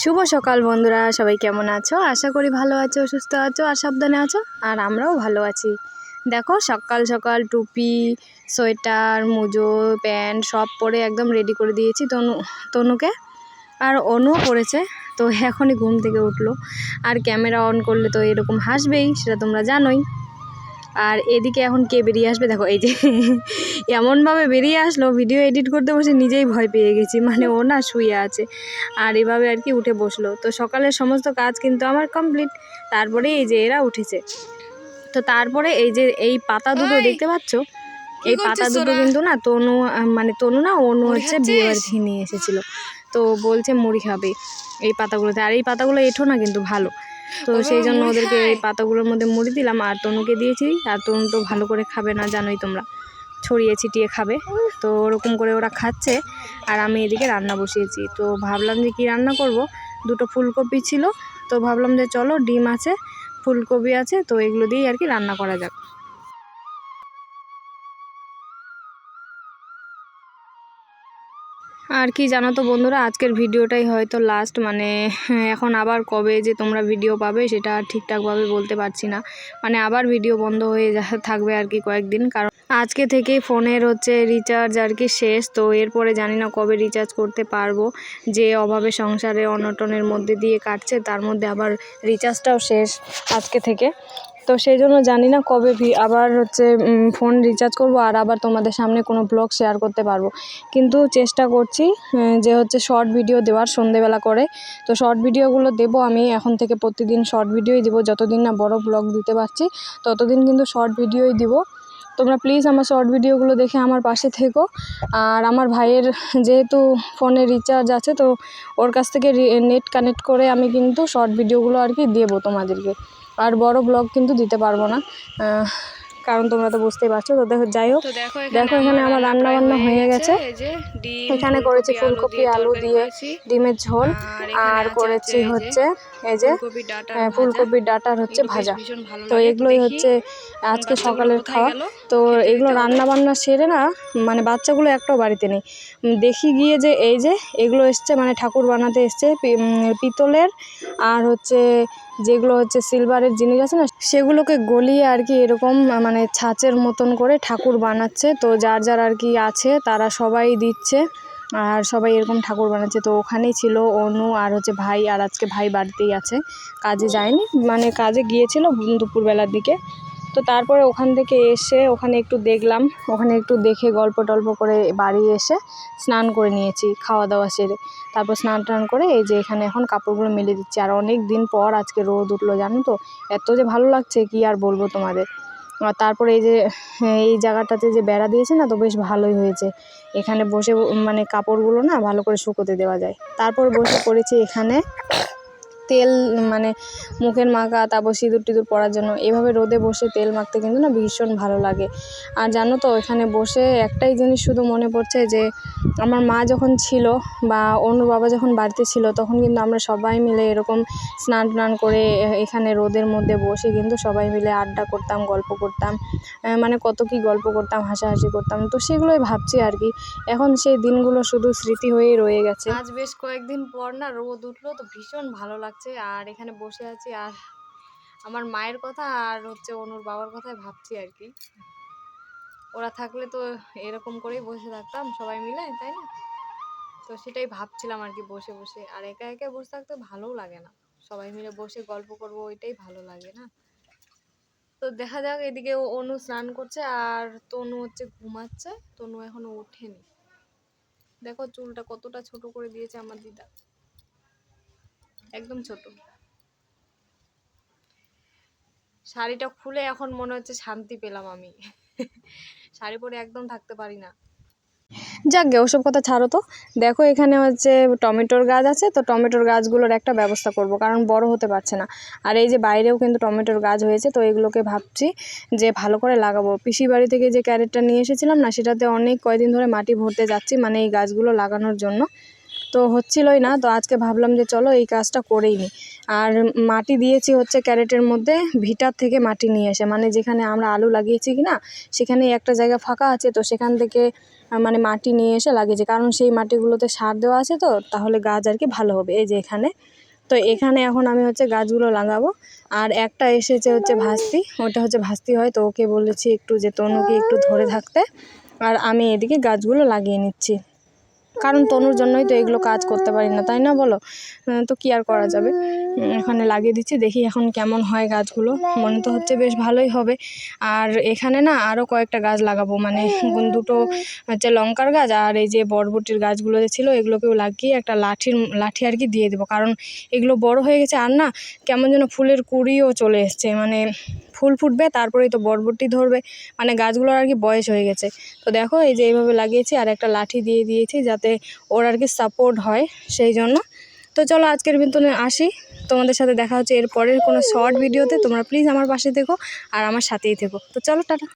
শুভ সকাল বন্ধুরা, সবাই কেমন আছো? আশা করি ভালো আছো, সুস্থ আছো, আর সাবধানে আছো, আর আমরাও ভালো আছি। দেখো, সকাল সকাল টুপি, সোয়েটার, মুজো, প্যান্ট সব পরে একদম রেডি করে দিয়েছি তনু, তনুকে। আর অনুও পড়েছে তো এখনই ঘুম থেকে উঠল। আর ক্যামেরা অন করলে তো এরকম হাসবেই, সেটা তোমরা জানোই। আর এদিকে এখন কে বেরিয়ে আসবে? দেখো এই যে এমনভাবে বেরিয়ে আসলো ভিডিও এডিট করতে বসে নিজেই ভয় পেয়ে গেছি। মানে ও না শুয়ে আছে। আর এভাবে আর কি উঠে বসল। তো সকালের সমস্ত কাজ কিন্তু আমার কমপ্লিট তারপরে এই যে এরা উঠেছে। তো তারপরে এই যে এই পাতা দুটো দেখতে পাচ্ছ? এই পাতা দুটো কিন্তু না তনু মানে তনু না অনু হচ্ছে বিয়ে বাড়ি খাচ্ছিস? থেকে নিয়ে এসেছিল। তো বলছে মুড়ি খাবে এই পাতাগুলোতে। আর এই পাতাগুলো এঠো না কিন্তু ভালো। তো সেই জন্য ওদেরকে এই পাতাগুলোর মধ্যে মুড়ি দিলাম। আর তনুকে দিয়েছি। আর তনু তো ভালো করে খাবে না জানোই তোমরা। ছড়িয়ে ছিটিয়ে খাবে। তো ওরকম করে ওরা খাচ্ছে। আর আমি এদিকে রান্না বসিয়েছি। তো ভাবলাম যে কি রান্না করব? দুটো ফুলকপি ছিল। তো ভাবলাম যে চলো ডিম আছে ফুলকপি আছে। তো এগুলো দিয়েই আর কি রান্না করা যাক। আর কি জানো তো বন্ধুরা, আজকের ভিডিওটাই হয়তো লাস্ট মানে এখন আবার কবে যে তোমরা ভিডিও পাবে সেটা ঠিকঠাকভাবে বলতে পারছি না। মানে আবার ভিডিও বন্ধ হয়ে থাকবে আর কি কয়েকদিন। কারণ আজকে থেকেই ফোনের হচ্ছে রিচার্জ আর কি শেষ, তো এরপরে জানি না কবে রিচার্জ করতে পারব। যে অভাবে সংসারে অনটনের মধ্যে দিয়ে কাটছে, তার মধ্যে আবার রিচার্জটাও শেষ আজকে থেকে। তো সেই জন্য জানি না কবে ভি- আবার হচ্ছে ফোন রিচার্জ করব আর আবার তোমাদের সামনে কোনো ব্লগ শেয়ার করতে পারব। কিন্তু চেষ্টা করছি যে হচ্ছে শর্ট ভিডিও দেওয়ার সন্ধেবেলা করে। তো শর্ট ভিডিওগুলো দেবো আমি, এখন থেকে প্রতিদিন শর্ট ভিডিওই দিব। যতদিন না বড় ব্লগ দিতে পারছি, ততদিন কিন্তু শর্ট ভিডিওই দিব। তোমরা প্লিজ আমার শর্ট ভিডিওগুলো দেখে আমার পাশে থেকো। আর আমার ভাইয়ের যেহেতু ফোনে রিচার্জ আছে, তো ওর কাছ থেকে নেট কানেক্ট করে আমি কিন্তু শর্ট ভিডিওগুলো আর কি দেবো তোমাদেরকে। আর বড় ব্লগ কিন্তু দিতে পারব না। কারণ তোমরা তো বুঝতেই পারছ তো দেখো যাই হোক। দেখো এখানে আমার রান্না বান্না হয়ে গেছে। এখানে করেছি ফুলকপি আলু দিয়ে ডিমের ঝোল। আর করেছি হচ্ছে এই যে ফুলকপির ডাঁটা ডাটার হচ্ছে ভাজা। তো এগুলোই হচ্ছে আজকে সকালের খাওয়া। তো এগুলো। রান্না বান্না সেরে না মানে বাচ্চাগুলো একটাও বাড়িতে নেই। দেখি গিয়ে যে এই যে এগুলো এসছে মানে ঠাকুর বানাতে এসছে পিতলের আর হচ্ছে যেগুলো হচ্ছে সিলভারের জিনিস আছে না, সেগুলোকে গলিয়ে আর কি এরকম মানে ছাঁচের মতন করে ঠাকুর বানাচ্ছে। তো যার যার আর কি আছে, তারা সবাই দিচ্ছে, আর সবাই এরকম ঠাকুর বানাচ্ছে। তো ওখানেই ছিল অনু আর হচ্ছে ভাই, আর আজকে ভাই বাড়িতেই আছে। কাজে যায়নি মানে কাজে গিয়েছিল দুপুরবেলার দিকে। তো তারপরে ওখান থেকে এসে ওখানে একটু দেখলাম, ওখানে একটু দেখে গল্প টল্প করে বাড়ি এসে স্নান করে নিয়েছি, খাওয়া দাওয়া সেরে। তারপর স্নান টান করে এই যে এখানে এখন কাপড়গুলো মেলে দিচ্ছি। আর অনেক দিন পর আজকে রোদ উঠল, জানো তো? এত যে ভালো লাগছে, কি আর বলব তোমাদের? আর তারপরে এই যে, এই জায়গাটাতে যে বেড়া দিয়েছে না, তো বেশ ভালোই হয়েছে। এখানে বসে মানে কাপড়গুলো না ভালো করে শুকোতে দেওয়া যায়। তারপর বসে পড়েছি এখানে তেল মানে মুখের মাখা, তারপর সিঁদুর টিঁদুর পরার জন্য, এভাবে রোদে বসে তেল মাখতে কিন্তু না ভীষণ ভালো লাগে। আর জানো তো এখানে বসে একটাই জিনিস শুধু মনে পড়ছে যে, আমার মা যখন ছিল বা অন্য বাবা যখন বাড়িতে ছিল, তখন কিন্তু আমরা সবাই মিলে এরকম স্নান টান করে এখানে রোদের মধ্যে বসে কিন্তু সবাই মিলে আড্ডা করতাম, গল্প করতাম মানে কত কি গল্প করতাম, হাসাহাসি করতাম, তো সেগুলোই ভাবছি আর কি। এখন সেই দিনগুলো শুধু স্মৃতি হয়েই রয়ে গেছে। আজ বেশ কয়েকদিন পর না রোদ উঠল, তো ভীষণ ভালো লাগছে। আর এখানে বসে আছি আর আমার মায়ের কথা আর হচ্ছে অনুর বাবার কথাই ভাবছি আর কি। ওরা থাকলে তো এরকম করেই বসে থাকতাম সবাই মিলে, তাই না? তো সেটাই ভাবছিলাম আর কি বসে বসে। আর একা একা বসে থাকতে ভালোও লাগে না। সবাই মিলে বসে গল্প করব, ওইটাই ভালো লাগে না। তো দেখা যাক, এদিকে অনু স্নান করছে আর তনু হচ্ছে ঘুমাচ্ছে। তনু এখনও ওঠেনি। দেখো চুলটা কতটা ছোট করে দিয়েছে আমার দিদা। একদম ছোট। শাড়িটা খুলে এখন মনে হচ্ছে শান্তি পেলাম আমি। শাড়ি পরে একদম থাকতে পারি না। যাক গে, ওসব কথা ছাড়ো তো। দেখো এখানে হচ্ছে টমেটোর গাছ আছে, তো টমেটোর গাছগুলোর একটা ব্যবস্থা করব, কারণ বড় হতে পারছে না। আর এই যে বাইরেও কিন্তু টমেটোর গাছ হয়েছে, তো এগুলোকে ভাবছি যে ভালো করে লাগাবো। পিসি বাড়ি থেকে যে ক্যারেটটা নিয়ে এসেছিলাম না, সেটাতে অনেক কয়দিন ধরে মাটি ভরতে যাচ্ছি মানে এই গাছগুলো লাগানোর জন্য। তো হচ্ছিলই না, তো আজকে ভাবলাম যে চলো এই কাজটা করেই নিই আর মাটি দিয়েছি হচ্ছে ক্যারেটের মধ্যে, ভিটার থেকে মাটি নিয়ে এসে মানে যেখানে আমরা আলু লাগিয়েছি কি না সেখানে একটা জায়গা ফাঁকা আছে, তো সেখান থেকে মানে মাটি নিয়ে এসে লাগিয়েছি। কারণ সেই মাটিগুলোতে সার দেওয়া আছে তো, তাহলে গাছ আর কি ভালো হবে, এই যে এখানে। তো এখানে এখন আমি হচ্ছে গাছগুলো লাগাবো। আর একটা এসেছে হচ্ছে ভাস্তি, ওটা হচ্ছে ভাস্তি হয়, তো ওকে বলেছি একটু যে তনুকে একটু ধরে থাকতে। আর আমি এদিকে গাছগুলো লাগিয়ে নিচ্ছি। কারণ তনুর জন্যই তো এগুলো কাজ করতে পারি না, তাই না বলো? তো কী আর করা যাবে? এখানে লাগিয়ে দিচ্ছি, দেখি এখন কেমন হয় গাছগুলো। মনে তো হচ্ছে বেশ ভালোই হবে। আর এখানে না আরও কয়েকটা গাছ লাগাবো মানে দুটো হচ্ছে লঙ্কার গাছ আর এই যে বরবটির গাছগুলো যে ছিল, এগুলোকেও লাগিয়ে একটা লাঠির, লাঠি আর কি দিয়ে দেবো। কারণ এগুলো বড় হয়ে গেছে আর না কেমন যেন ফুলের কুড়িও চলে এসছে মানে ফুল ফুটবে, তারপরেই তো বরবটি ধরবে মানে গাছগুলোর আর কি বয়স হয়ে গেছে। তো দেখো এই যে এইভাবে লাগিয়েছি আর একটা লাঠি দিয়ে দিয়েছি যাতে ওর আর কি সাপোর্ট হয়, সেই জন্য তো চলো আজকের বিন্তনে আসি। তোমাদের সাথে দেখা হচ্ছে এর পরের কোনো শর্ট ভিডিওতে তোমরা প্লিজ আমার পাশে থেকো আর আমার সাথেই থেকো। তো চলো, টাটা।